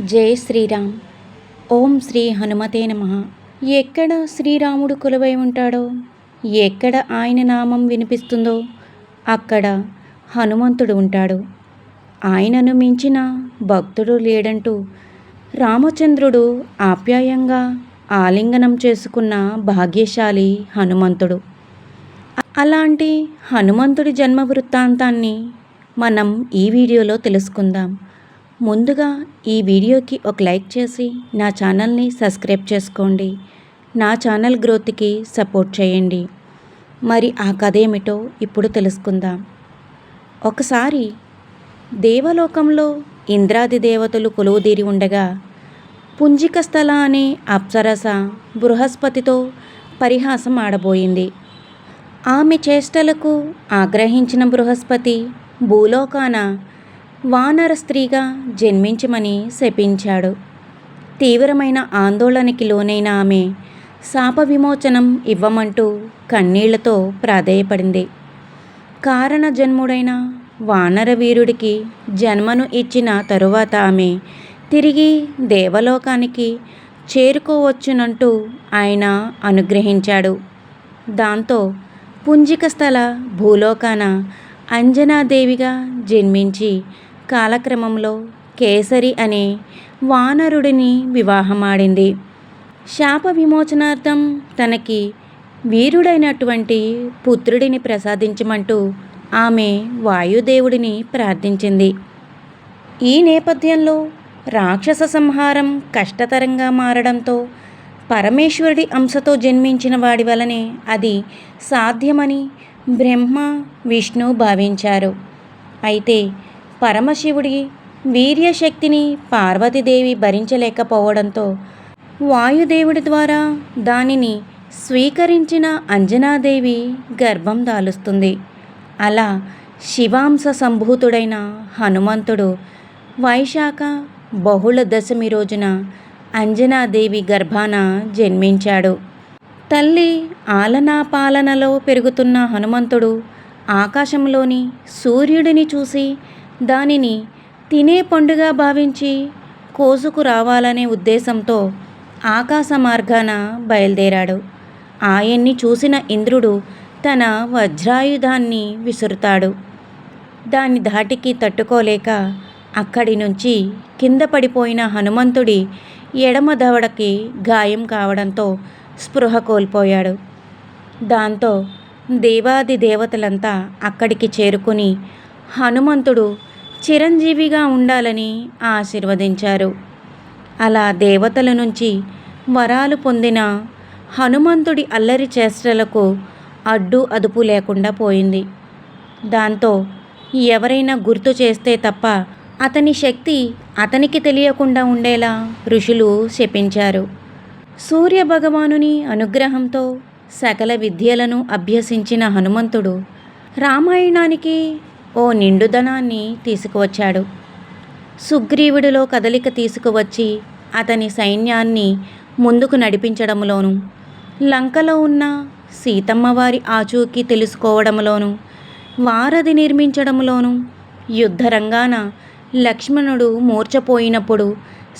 జై శ్రీరామ్. ఓం శ్రీ హనుమతే నమ. ఎక్కడ శ్రీరాముడు కొలువై ఉంటాడో? ఎక్కడ ఆయన నామం వినిపిస్తుందో? అక్కడ హనుమంతుడు ఉంటాడు. ఆయనను మించిన భక్తుడు లేడంటూ రామచంద్రుడు ఆప్యాయంగా ఆలింగనం చేసుకున్న భాగ్యశాలి హనుమంతుడు. అలాంటి హనుమంతుడి జన్మ వృత్తాంతాన్ని మనం ఈ వీడియోలో తెలుసుకుందాం. ముందుగా ఈ వీడియోకి ఒక లైక్ చేసి నా ఛానల్ని సబ్స్క్రైబ్ చేసుకోండి. నా ఛానల్ గ్రోత్కి సపోర్ట్ చేయండి. మరి ఆ కథ ఏమిటో ఇప్పుడు తెలుసుకుందాం. ఒకసారి దేవలోకంలో ఇంద్రాది దేవతలు కొలువుదీరి ఉండగా పుంజిక స్థల అనే అప్సరస బృహస్పతితో పరిహాసం ఆడబోయింది. ఆమె చేష్టలకు ఆగ్రహించిన బృహస్పతి భూలోకాన వానర స్త్రీగా జన్మించమని శపించాడు. తీవ్రమైన ఆందోళనకి లోనైన ఆమె శాప విమోచనం ఇవ్వమంటూ కన్నీళ్ళతో ప్రాధేయపడింది. కారణ జన్ముడైన వానర వీరుడికి జన్మను ఇచ్చిన తరువాత ఆమె తిరిగి దేవలోకానికి చేరుకోవచ్చునంటూ ఆయన అనుగ్రహించాడు. దాంతో పుంజిక స్థల భూలోకాన అంజనాదేవిగా జన్మించి కాలక్రమంలో కేసరి అనే వానరుడిని వివాహమాడింది. శాప విమోచనార్థం తనకి వీరుడైనటువంటి పుత్రుడిని ప్రసాదించమంటూ ఆమె వాయుదేవుడిని ప్రార్థించింది. ఈ నేపథ్యంలో రాక్షస సంహారం కష్టతరంగా మారడంతో పరమేశ్వరుడి అంశతో జన్మించిన వాడి వలనే అది సాధ్యమని బ్రహ్మ విష్ణు భావించారు. అయితే పరమశివుడి వీర్యశక్తిని పార్వతీదేవి భరించలేకపోవడంతో వాయుదేవుడి ద్వారా దానిని స్వీకరించిన అంజనాదేవి గర్భం దాలుస్తుంది. అలా శివాంశ సంభూతుడైన హనుమంతుడు వైశాఖ బహుళ దశమి రోజున అంజనాదేవి గర్భాన జన్మించాడు. తల్లి ఆలనా పాలనలో పెరుగుతున్న హనుమంతుడు ఆకాశంలోని సూర్యుడిని చూసి దానిని తినే పండుగ భావించి కోసుకు రావాలనే ఉద్దేశంతో ఆకాశ మార్గాన బయలుదేరాడు. ఆయన్ని చూసిన ఇంద్రుడు తన వజ్రాయుధాన్ని విసురుతాడు. దాని ధాటికి తట్టుకోలేక అక్కడి నుంచి కింద పడిపోయిన హనుమంతుడి ఎడమ దవడకి గాయం కావడంతో స్పృహ కోల్పోయాడు. దాంతో దేవాది దేవతలంతా అక్కడికి చేరుకుని హనుమంతుడు చిరంజీవిగా ఉండాలని ఆశీర్వదించారు. అలా దేవతల నుంచి వరాలు పొందిన హనుమంతుడి అల్లరి చేష్టలకు అడ్డు అదుపు లేకుండా పోయింది. దాంతో ఎవరైనా గుర్తు చేస్తే తప్ప అతని శక్తి అతనికి తెలియకుండా ఉండేలా ఋషులు శపించారు. సూర్య భగవానుని అనుగ్రహంతో సకల విద్యలను అభ్యసించిన హనుమంతుడు రామాయణానికి ఓ నిండుదనాన్ని తీసుకువచ్చాడు. సుగ్రీవుడిలో కదలిక తీసుకువచ్చి అతని సైన్యాన్ని ముందుకు నడిపించడంలోను లంకలో ఉన్న సీతమ్మవారి ఆచూకీ తెలుసుకోవడంలోనూ వారధి నిర్మించడంలోనూ యుద్ధరంగాన లక్ష్మణుడు మూర్చపోయినప్పుడు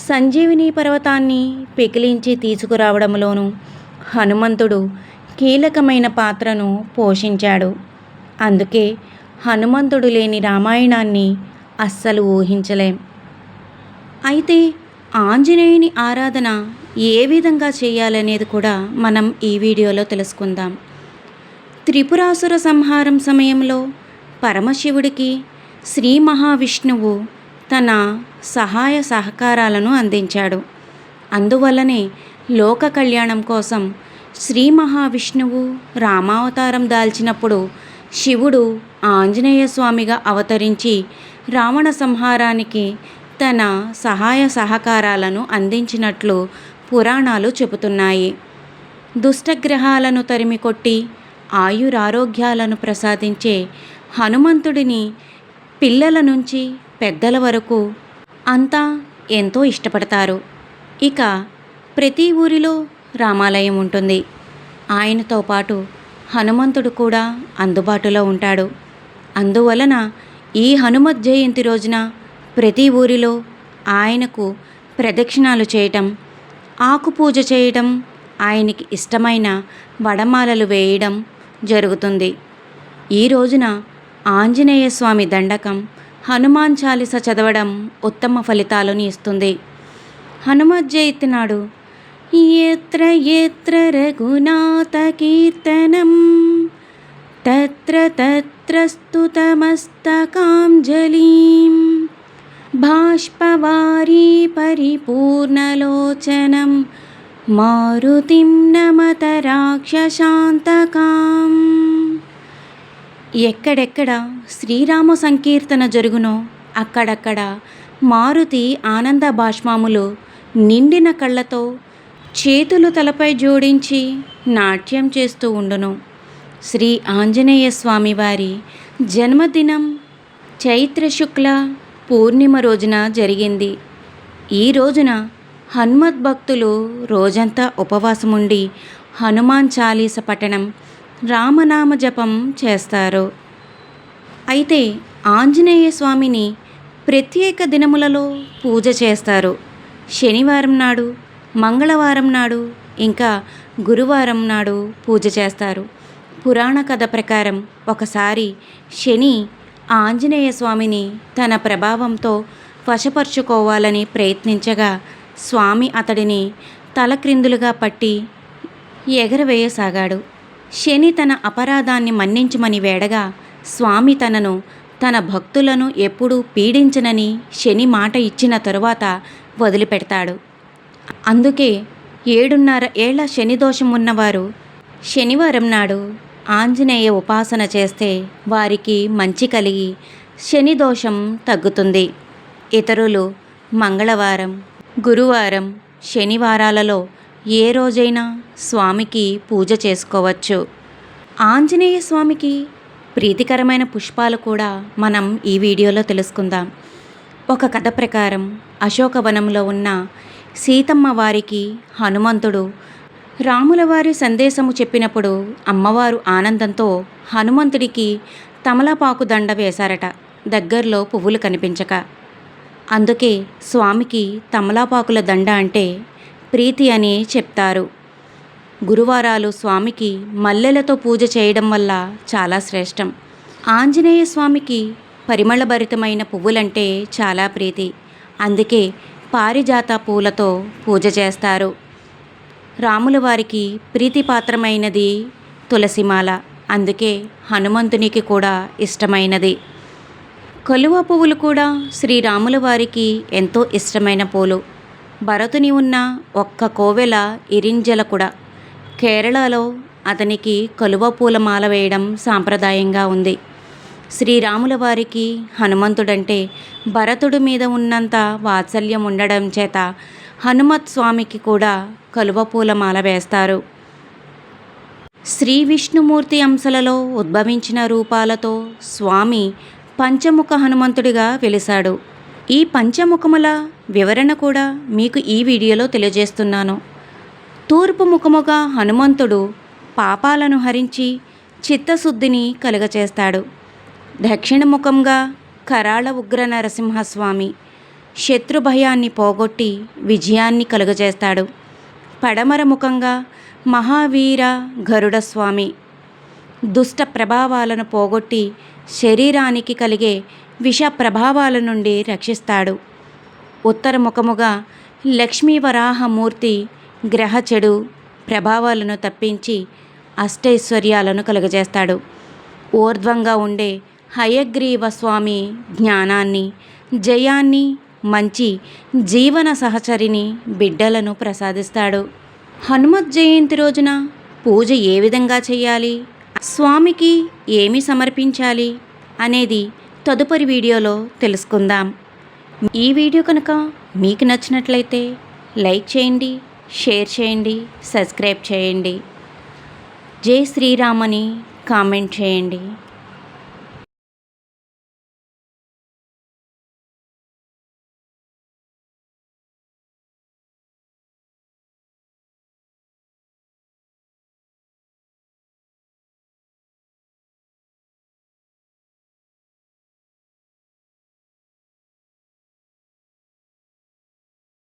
సంజీవిని పర్వతాన్ని పెకిలించి తీసుకురావడంలోనూ హనుమంతుడు కీలకమైన పాత్రను పోషించాడు. అందుకే హనుమంతుడు లేని రామాయణాన్ని అస్సలు ఊహించలేం. అయితే ఆంజనేయుని ఆరాధన ఏ విధంగా చేయాలనేది కూడా మనం ఈ వీడియోలో తెలుసుకుందాం. త్రిపురాసుర సంహారం సమయంలో పరమశివుడికి శ్రీ మహావిష్ణువు తన సహాయ సహకారాలను అందించాడు. అందువల్లనే లోక కళ్యాణం కోసం శ్రీ మహావిష్ణువు రామావతారం దాల్చినప్పుడు శివుడు ఆంజనేయ స్వామిగా అవతరించి రావణ సంహారానికి తన సహాయ సహకారాలను అందించినట్లు పురాణాలు చెబుతున్నాయి. దుష్టగ్రహాలను తరిమికొట్టి ఆయురారోగ్యాలను ప్రసాదించే హనుమంతుడిని పిల్లల నుంచి పెద్దల వరకు అంతా ఎంతో ఇష్టపడతారు. ఇక ప్రతి ఊరిలో రామాలయం ఉంటుంది. ఆయనతో పాటు హనుమంతుడు కూడా అందుబాటులో ఉంటాడు. అందువలన ఈ హనుమత్ జయంతి రోజున ప్రతి ఊరిలో ఆయనకు ప్రదక్షిణాలు చేయటం ఆకు పూజ చేయడం ఆయనకి ఇష్టమైన వడమాలలు వేయడం జరుగుతుంది. ఈ రోజున ఆంజనేయ స్వామి దండకం హనుమాన్ చాలీస చదవడం ఉత్తమ ఫలితాలను ఇస్తుంది. హనుమత్ జయంతి నాడు ఎత్ర యత్ర రఘునాథ కీర్తనం. తత్ర తత్ర స్తుతమస్తకాంజలిం. బాష్పవారీ పరిపూర్ణలోచనం. మారుతిం నమత రాక్షశాంతకాం. ఎక్కడెక్కడ శ్రీరామ సంకీర్తన జరుగునో అక్కడక్కడ మారుతి ఆనంద బాష్మాములు నిండిన కళ్ళతో చేతులు తలపై జోడించి నాట్యం చేస్తూ ఉండును. శ్రీ ఆంజనేయ స్వామివారి జన్మదినం చైత్ర శుక్ల పూర్ణిమ రోజున జరిగింది. ఈ రోజున హనుమత్ భక్తులు రోజంతా ఉపవాసముండి హనుమాన్ చాలీస పఠనం రామనామ జపం చేస్తారు. అయితే ఆంజనేయ స్వామిని ప్రత్యేక దినములలో పూజ చేస్తారు. శనివారం నాడు మంగళవారం నాడు ఇంకా గురువారం నాడు పూజ చేస్తారు. పురాణ కథ ప్రకారం ఒకసారి శని ఆంజనేయ స్వామిని తన ప్రభావంతో వశపరుచుకోవాలని ప్రయత్నించగా స్వామి అతడిని తలక్రిందులుగా పట్టి ఎగరవేయసాగాడు. శని తన అపరాధాన్ని మన్నించమని వేడగా స్వామి తనను తన భక్తులను ఎప్పుడూ పీడించనని శని మాట ఇచ్చిన తరువాత వదిలిపెడతాడు. అందుకే ఏడున్నర ఏళ్ళ శని దోషం ఉన్నవారు శనివారం నాడు ఆంజనేయ ఉపాసన చేస్తే వారికి మంచి కలిగి శని దోషం తగ్గుతుంది. ఇతరులు మంగళవారం గురువారం శనివారాలలో ఏ రోజైనా స్వామికి పూజ చేసుకోవచ్చు. ఆంజనేయ స్వామికి ప్రీతికరమైన పుష్పాలు కూడా మనం ఈ వీడియోలో తెలుసుకుందాం. ఒక కథ ప్రకారం అశోకవనంలో ఉన్న సీతమ్మ వారికి హనుమంతుడు. రాములవారి సందేశము చెప్పినప్పుడు అమ్మవారు ఆనందంతో హనుమంతుడికి తమలపాకు దండ వేశారట. దగ్గరలో పువ్వులు కనిపించక. అందుకే స్వామికి తమలపాకుల దండ అంటే ప్రీతి అని చెప్తారు. గురువారాలు స్వామికి మల్లెలతో పూజ చేయడం వల్ల చాలా శ్రేష్టం. ఆంజనేయ స్వామికి పరిమళభరితమైన పువ్వులంటే చాలా ప్రీతి. అందుకే పారిజాత పూలతో పూజ చేస్తారు. రాముల వారికి ప్రీతిపాత్రమైనది తులసిమాల. అందుకే హనుమంతునికి కూడా ఇష్టమైనది. కలువ పువ్వులు కూడా శ్రీరాముల వారికి ఎంతో ఇష్టమైన పూలు. భరతుని ఉన్న ఒక్క కోవెల ఇరింజల కూడా. కేరళలో అతనికి కలువ పూల మాల వేయడం సాంప్రదాయంగా ఉంది. శ్రీరాముల వారికి హనుమంతుడంటే భరతుడి మీద ఉన్నంత వాత్సల్యం ఉండడం చేత హనుమత్ స్వామికి కూడా కలువ పూలమాల వేస్తారు. శ్రీ విష్ణుమూర్తి అంశలలో ఉద్భవించిన రూపాలతో స్వామి పంచముఖ హనుమంతుడిగా వెలిశాడు. ఈ పంచముఖముల వివరణ కూడా మీకు ఈ వీడియోలో తెలియజేస్తున్నాను. తూర్పు ముఖముగా హనుమంతుడు పాపాలను హరించి చిత్తశుద్ధిని కలుగచేస్తాడు. దక్షిణముఖంగా కరాళ ఉగ్ర నరసింహస్వామి శత్రుభయాన్ని పోగొట్టి విజయాన్ని కలుగజేస్తాడు. పడమర ముఖంగా మహావీర గరుడ స్వామి దుష్ట ప్రభావాలను పోగొట్టి శరీరానికి కలిగే విష ప్రభావాల నుండి రక్షిస్తాడు. ఉత్తర ముఖముగా లక్ష్మీవరాహమూర్తి గ్రహ చెడు ప్రభావాలను తప్పించి అష్టైశ్వర్యాలను కలుగజేస్తాడు. ఊర్ధ్వంగా ఉండే హయగ్రీవ స్వామి జ్ఞానాన్ని జయాన్ని మంచి జీవన సహచరిని బిడ్డలను ప్రసాదిస్తాడు. హనుమత్ జయంతి రోజున పూజ ఏ విధంగా చేయాలి? స్వామికి ఏమి సమర్పించాలి? అనేది తదుపరి వీడియోలో తెలుసుకుందాం. ఈ వీడియో కనుక మీకు నచ్చినట్లయితే లైక్ చేయండి షేర్ చేయండి సబ్స్క్రైబ్ చేయండి. జై శ్రీరామని కామెంట్ చేయండి.